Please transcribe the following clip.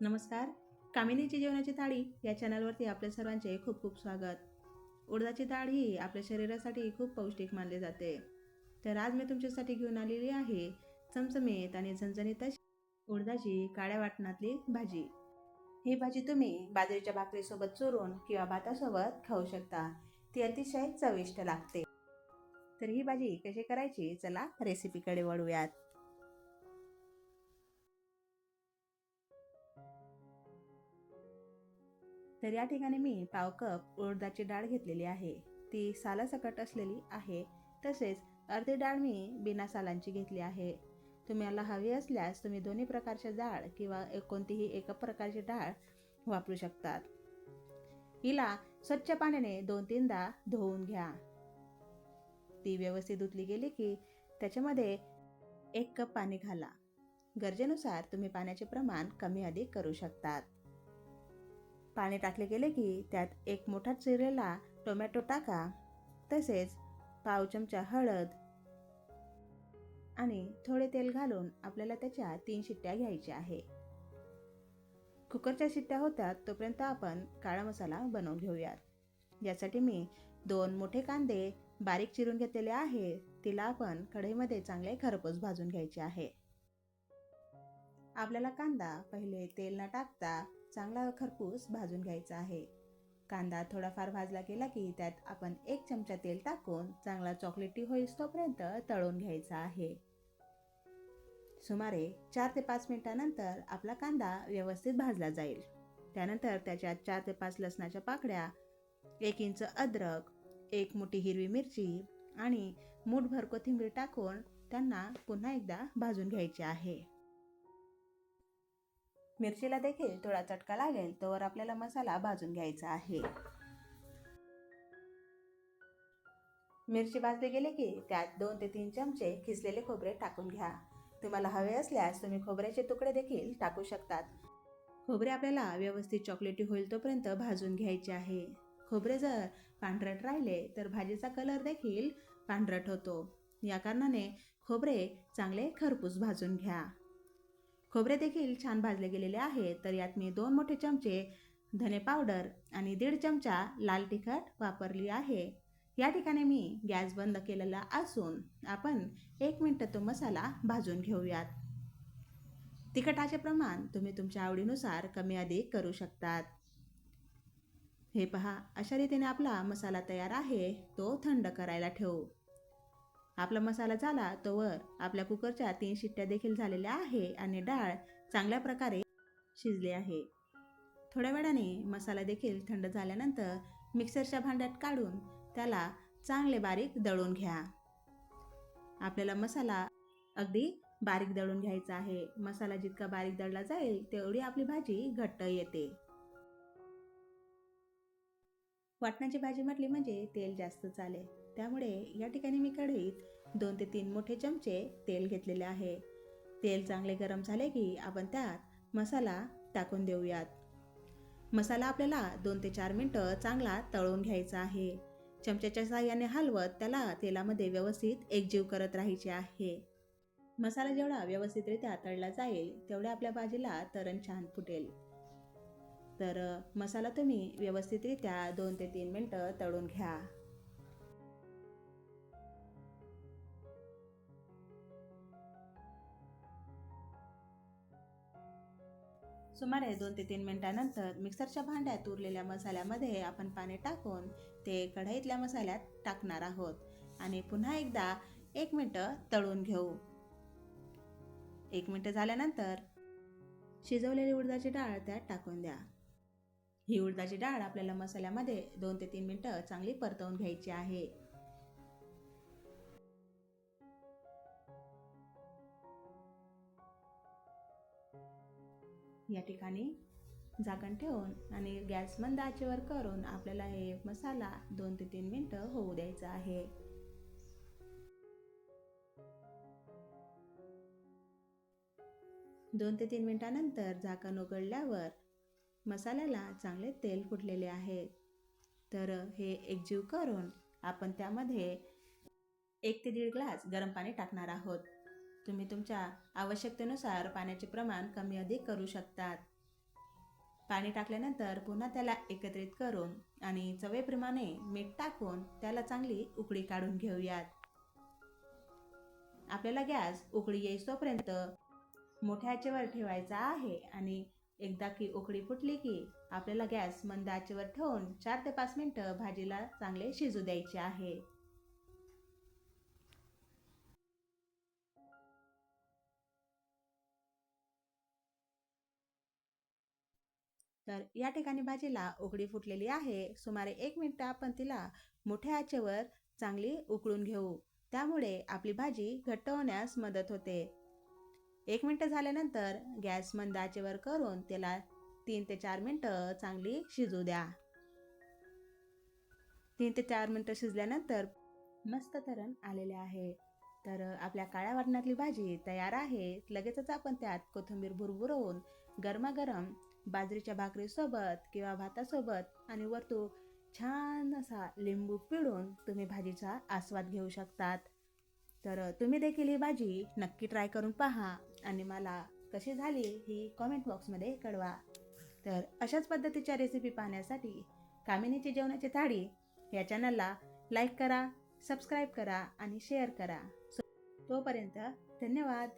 नमस्कार. कामिनीची जेवणाची थाळी या चॅनलवरती आपल्या सर्वांचे खूप खूप स्वागत. उडदाची डाळ ही आपल्या शरीरासाठी खूप पौष्टिक मानली जाते. तर आज मी तुमच्यासाठी घेऊन आलेली आहे चमचमीत आणि झणझणीत अशी उडदाची काळ्या वाटणातली भाजी. ही भाजी तुम्ही बाजरीच्या भाकरीसोबत चोरून किंवा भातासोबत खाऊ शकता. ती अतिशय चविष्ट लागते. तर ही भाजी कशी करायची? चला रेसिपीकडे वळूयात. तर या ठिकाणी मी पाव कप उडदाची डाळ घेतलेली आहे. ती सालासकट असलेली आहे. तसेच अर्धी डाळ मी बिना सालांची घेतली आहे. तुम्हाला हवी असल्यास तुम्ही दोन्ही प्रकारच्या डाळ किंवा एक- कोणतीही एका प्रकारची डाळ वापरू शकतात. हिला स्वच्छ पाण्याने दोन तीनदा धुवून घ्या. ती व्यवस्थित धुतली गेली की त्याच्यामध्ये एक कप पाणी घाला. गरजेनुसार तुम्ही पाण्याचे प्रमाण कमी अधिक करू शकतात. पाणी टाकले गेले की त्यात एक मोठा चिरलेला टोमॅटो टाका तसेच पाव चमचा हळद आणि थोडे तेल घालून आपल्याला त्याच्या तीन शिट्ट्या घ्यायच्या आहे. कुकरच्या शिट्ट्या होतात तोपर्यंत आपण काळा मसाला बनवून घेऊयात. यासाठी मी दोन मोठे कांदे बारीक चिरून घेतलेले आहे तिला आपण कढईमध्ये चांगले खरपूस भाजून घ्यायचे आहे. आपल्याला कांदा पहिले तेल न टाकता चांगला खरपूस भाजून घ्यायचा आहे. कांदा थोडाफार भाजला गेला की त्यात आपण एक चमचा तेल टाकून चांगला चॉकलेटी होईल तोपर्यंत तळून घ्यायचा आहे. सुमारे चार ते पाच मिनटानंतर आपला कांदा व्यवस्थित भाजला जाईल. त्यानंतर त्याच्यात चार ते पाच लसणाच्या पाकड्या एक इंच अद्रक एक मोठी हिरवी मिरची आणि मूठभर कोथिंबीर टाकून त्यांना पुन्हा एकदा भाजून घ्यायचे आहे. मिरचीला देखील थोडा चटका लागेल तोवर आपल्याला मसाला भाजून घ्यायचा आहे. मिरची भाजली गेली की त्यात दोन ते तीन चमचे खिसलेले खोबरे टाकून घ्या. तुम्हाला हवे असल्यास तुम्ही खोबऱ्याचे तुकडे देखील टाकू शकतात. खोबरे आपल्याला व्यवस्थित चॉकलेटी होईल तोपर्यंत भाजून घ्यायचे आहे. खोबरे जर पांढरट राहिले तर भाजीचा कलर देखील पांढरट होतो. या कारणाने खोबरे चांगले खरपूस भाजून घ्या. खोबरे देखील छान भाजले गेलेले आहे तर यात मी दोन मोठे चमचे धने पावडर आणि दीड चमचा लाल तिखट वापरली आहे. या ठिकाणी मी गॅस बंद केलेला असून आपण एक मिनटं तो मसाला भाजून घेऊयात. तिखटाचे प्रमाण तुम्ही तुमच्या आवडीनुसार कमी अधिक करू शकतात. हे पहा अशा रीतीने आपला मसाला तयार आहे. तो थंड करायला ठेवू. आपला मसाला झाला तोवर आपल्या कुकरच्या तीन शिट्ट्या देखील झालेल्या आहे आणि डाळ चांगल्या प्रकारे शिजली आहे. थोड्या वेळाने मसाला देखील थंड झाल्यानंतर मिक्सरच्या भांड्यात काढून त्याला चांगले बारीक दळून घ्या. आपल्याला मसाला अगदी बारीक दळून घ्यायचा आहे. मसाला जितका बारीक दळला जाईल तेवढी आपली भाजी घट्ट येते. वाटणाची भाजी म्हटली म्हणजे तेल जास्त चालेल. त्यामुळे या ठिकाणी मी कढईत दोन ते तीन मोठे चमचे तेल घेतलेले आहे. तेल चांगले गरम झाले की आपण त्यात मसाला टाकून देऊयात. मसाला आपल्याला दोन ते चार मिनटं चांगला तळून घ्यायचा आहे. चमच्याच्या साहाय्याने हलवत त्याला तेलामध्ये व्यवस्थित एकजीव करत राहायचे आहे. मसाला जेवढा व्यवस्थितरित्या तळला जाईल तेवढ्या आपल्या भाजीला तरण छान फुटेल. तर मसाला तुम्ही व्यवस्थितरित्या दोन ते तीन मिनटं तळून घ्या. सुमारे दोन ते तीन मिनिटानंतर मिक्सरच्या भांड्यात उरलेल्या मसाल्यामध्ये आपण पाणी टाकून ते कढईतल्या मसाल्यात टाकणार आहोत. आणि पुन्हा एकदा एक मिनटं तळून घेऊ. एक मिनटं झाल्यानंतर शिजवलेली उडदाची डाळ त्यात टाकून द्या. ही उडदाची डाळ आपल्याला मसाल्यामध्ये दोन ते तीन मिनटं चांगली परतवून घ्यायची आहे. या ठिकाणी झाकण ठेवून आणि गॅस मंद आचेवर करून आपल्याला हे मसाला दोन ते तीन मिनटं होऊ द्यायचा आहे. दोन ते तीन मिनटानंतर झाकण उघडल्यावर मसाल्याला चांगले तेल फुटलेले आहे. तर हे एकजीव करून आपण त्यामध्ये एक ते दीड ग्लास गरम पाणी टाकणार आहोत. तुम्ही तुमच्या आवश्यकतेनुसार पाण्याचे प्रमाण कमी अधिक करू शकतात. पाणी टाकल्यानंतर पुन्हा त्याला एकत्रित करून आणि चवेप्रमाणे मीठ टाकून त्याला चांगली उकळी काढून घेऊयात. आपल्याला गॅस उकळी येईस्तोपर्यंत मोठ्या आचेवर ठेवायचा आहे आणि एकदा की उकळी फुटली की आपल्याला गॅस मंद आचेवर ठेवून चार ते पाच मिनटं भाजीला चांगले शिजू द्यायचे आहे. तर या ठिकाणी भाजीला उकडी फुटलेली आहे. सुमारे एक मिनिट आपण तिला मोठ्या आचेवर चांगली उकळून घेऊ. त्यामुळे आपली भाजी घट्ट होण्यास मदत होते. एक मिनटं झाल्यानंतर गॅस मंद आचेवर करून त्याला तीन ते चार मिनटं चांगली शिजू द्या. तीन ते चार मिनटं शिजल्यानंतर मस्त तरण आलेले आहे. तर आपल्या काळ्या वाटणातली भाजी तयार आहे. लगेचच आपण त्यात कोथिंबीर भुरभुरवून गरमागरम बाजरीच्या भाकरीसोबत किंवा भातासोबत आणि वरतू छान असा लिंबू पिळून तुम्ही भाजीचा आस्वाद घेऊ शकतात. तर तुम्ही देखील ही भाजी नक्की ट्राय करून पहा आणि मला कशी झाली ही कॉमेंट बॉक्समध्ये कळवा. तर अशाच पद्धतीच्या रेसिपी पाहण्यासाठी कामिनीची जेवणाची थाळी या चॅनलला लाईक करा सबस्क्राईब करा आणि शेअर करा. तोपर्यंत धन्यवाद.